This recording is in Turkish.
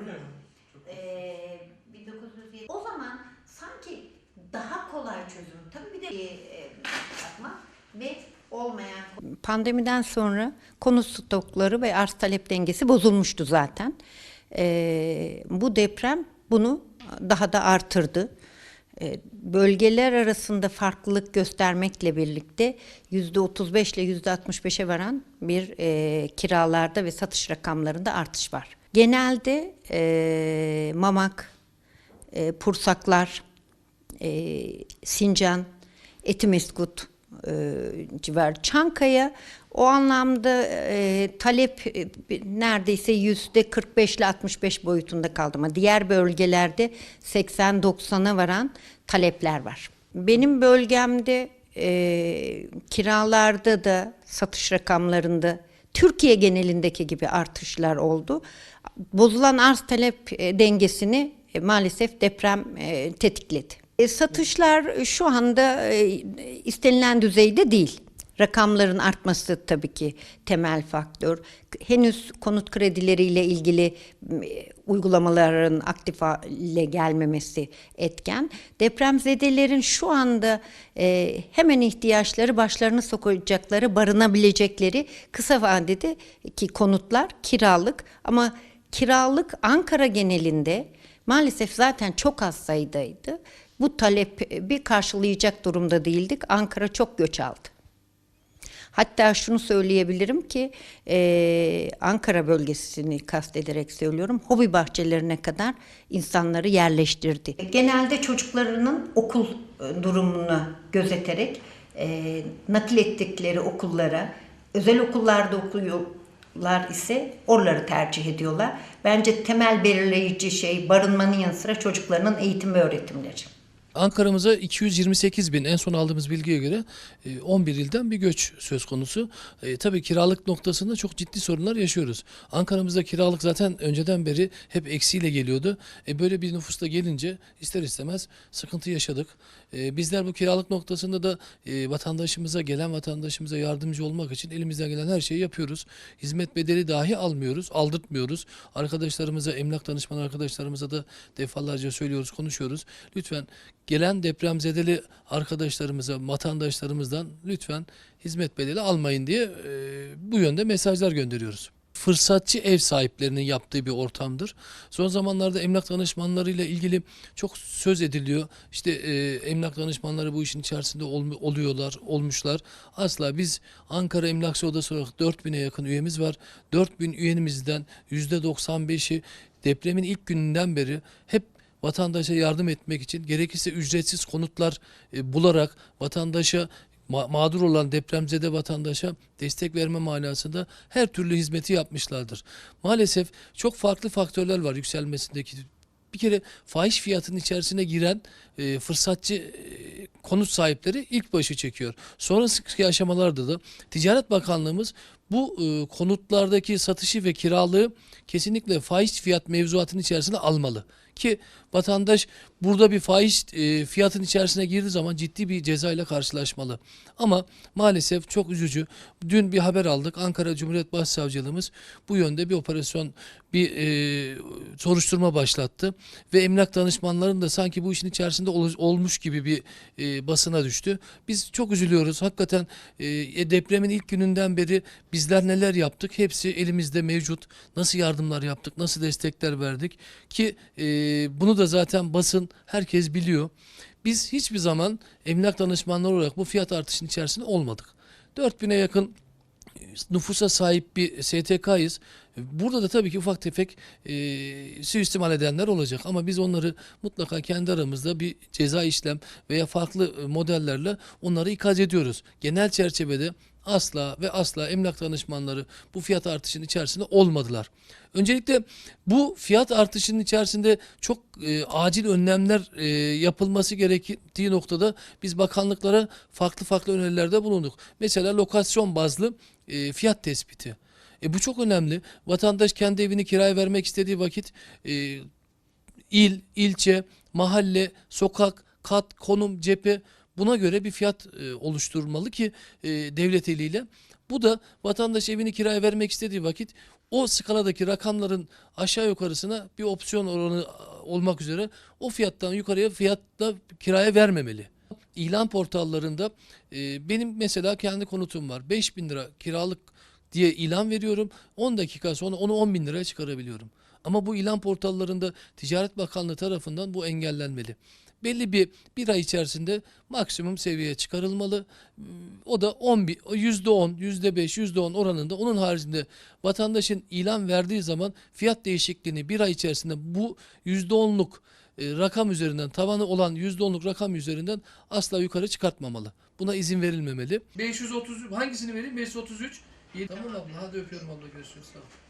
Öyle mi? Ee, 1907 o zaman sanki daha kolay çözüm. Tabii bir de e, yapma ve olmayan Pandemiden sonra konut stokları ve arz talep dengesi bozulmuştu zaten. Ee, bu deprem bunu daha da artırdı. Ee, bölgeler arasında farklılık göstermekle birlikte yüzde 35 ile yüzde 65'e varan bir e, kiralarda ve satış rakamlarında artış var. Genelde e, Mamak, e, Pursaklar, e, Sincan, Etimeskut e, civar. Çankaya o anlamda e, talep e, neredeyse yüzde 45 ile 65 boyutunda kaldı ama diğer bölgelerde 80-90'a varan talepler var. Benim bölgemde e, kiralarda da satış rakamlarında Türkiye genelindeki gibi artışlar oldu. Bozulan arz talep e, dengesini e, maalesef deprem e, tetikledi. Satışlar şu anda istenilen düzeyde değil. Rakamların artması tabii ki temel faktör. Henüz konut kredileriyle ilgili uygulamaların aktif hale gelmemesi etken. Depremzedelerin şu anda hemen ihtiyaçları başlarını sokacakları, barınabilecekleri kısa vadedeki konutlar kiralık ama kiralık Ankara genelinde maalesef zaten çok az sayıdaydı. Bu talep bir karşılayacak durumda değildik. Ankara çok göç aldı. Hatta şunu söyleyebilirim ki e, Ankara bölgesini kastederek söylüyorum. Hobi bahçelerine kadar insanları yerleştirdi. Genelde çocuklarının okul e, durumunu gözeterek e, nakil ettikleri okullara, özel okullarda okuyorlar ise oraları tercih ediyorlar. Bence temel belirleyici şey barınmanın yanı sıra çocuklarının eğitim ve öğretimleri. Ankara'mıza 228 bin en son aldığımız bilgiye göre e, 11 ilden bir göç söz konusu. E, tabii kiralık noktasında çok ciddi sorunlar yaşıyoruz. Ankara'mızda kiralık zaten önceden beri hep eksiyle geliyordu. E, böyle bir nüfusta gelince ister istemez sıkıntı yaşadık. E, bizler bu kiralık noktasında da e, vatandaşımıza, gelen vatandaşımıza yardımcı olmak için elimizden gelen her şeyi yapıyoruz. Hizmet bedeli dahi almıyoruz, aldırtmıyoruz. Arkadaşlarımıza, emlak danışman arkadaşlarımıza da defalarca söylüyoruz, konuşuyoruz. Lütfen gelen depremzedeli arkadaşlarımıza, vatandaşlarımızdan lütfen hizmet bedeli almayın diye e, bu yönde mesajlar gönderiyoruz. Fırsatçı ev sahiplerinin yaptığı bir ortamdır. Son zamanlarda emlak danışmanlarıyla ilgili çok söz ediliyor. İşte e, emlak danışmanları bu işin içerisinde ol- oluyorlar, olmuşlar. Asla biz Ankara Emlakçı Odası olarak 4000'e yakın üyemiz var. 4000 üyemizden %95'i depremin ilk gününden beri hep vatandaşa yardım etmek için gerekirse ücretsiz konutlar e, bularak vatandaşa ma- mağdur olan depremzede vatandaşa destek verme manasında her türlü hizmeti yapmışlardır. Maalesef çok farklı faktörler var yükselmesindeki. Bir kere fahiş fiyatının içerisine giren e, fırsatçı e, konut sahipleri ilk başı çekiyor. Sonraki aşamalarda da Ticaret Bakanlığımız bu e, konutlardaki satışı ve kiralığı kesinlikle fahiş fiyat mevzuatının içerisine almalı. Ki vatandaş burada bir fahiş e, fiyatın içerisine girdiği zaman ciddi bir cezayla karşılaşmalı. Ama maalesef çok üzücü. Dün bir haber aldık. Ankara Cumhuriyet Başsavcılığımız bu yönde bir operasyon, bir e, soruşturma başlattı. Ve emlak danışmanların da sanki bu işin içerisinde ol- olmuş gibi bir e, basına düştü. Biz çok üzülüyoruz. Hakikaten e, depremin ilk gününden beri bizler neler yaptık? Hepsi elimizde mevcut. Nasıl yardımlar yaptık? Nasıl destekler verdik? Ki e, bunu da zaten basın herkes biliyor. Biz hiçbir zaman emlak danışmanları olarak bu fiyat artışının içerisinde olmadık. 4000'e yakın nüfusa sahip bir STK'yız. Burada da tabii ki ufak tefek e, suistimal edenler olacak ama biz onları mutlaka kendi aramızda bir ceza işlem veya farklı e, modellerle onları ikaz ediyoruz. Genel çerçevede asla ve asla emlak danışmanları bu fiyat artışının içerisinde olmadılar. Öncelikle bu fiyat artışının içerisinde çok e, acil önlemler e, yapılması gerektiği noktada biz bakanlıklara farklı farklı önerilerde bulunduk. Mesela lokasyon bazlı e, fiyat tespiti. E bu çok önemli. Vatandaş kendi evini kiraya vermek istediği vakit e, il, ilçe, mahalle, sokak, kat, konum, cephe buna göre bir fiyat e, oluşturmalı ki e, devlet eliyle. Bu da vatandaş evini kiraya vermek istediği vakit o skaladaki rakamların aşağı yukarısına bir opsiyon oranı olmak üzere o fiyattan yukarıya fiyatla kiraya vermemeli. İlan portallarında e, benim mesela kendi konutum var. 5000 lira kiralık diye ilan veriyorum. 10 dakika sonra onu 10 bin liraya çıkarabiliyorum. Ama bu ilan portallarında Ticaret Bakanlığı tarafından bu engellenmeli. Belli bir bir ay içerisinde maksimum seviyeye çıkarılmalı. O da 10 bi- %10, %5, %10 oranında. Onun haricinde vatandaşın ilan verdiği zaman fiyat değişikliğini bir ay içerisinde bu %10'luk e, rakam üzerinden tavanı olan %10'luk rakam üzerinden asla yukarı çıkartmamalı. Buna izin verilmemeli. 530 hangisini vereyim? 533. Tamam abla hadi öpüyorum abla görüşürüz. Ol.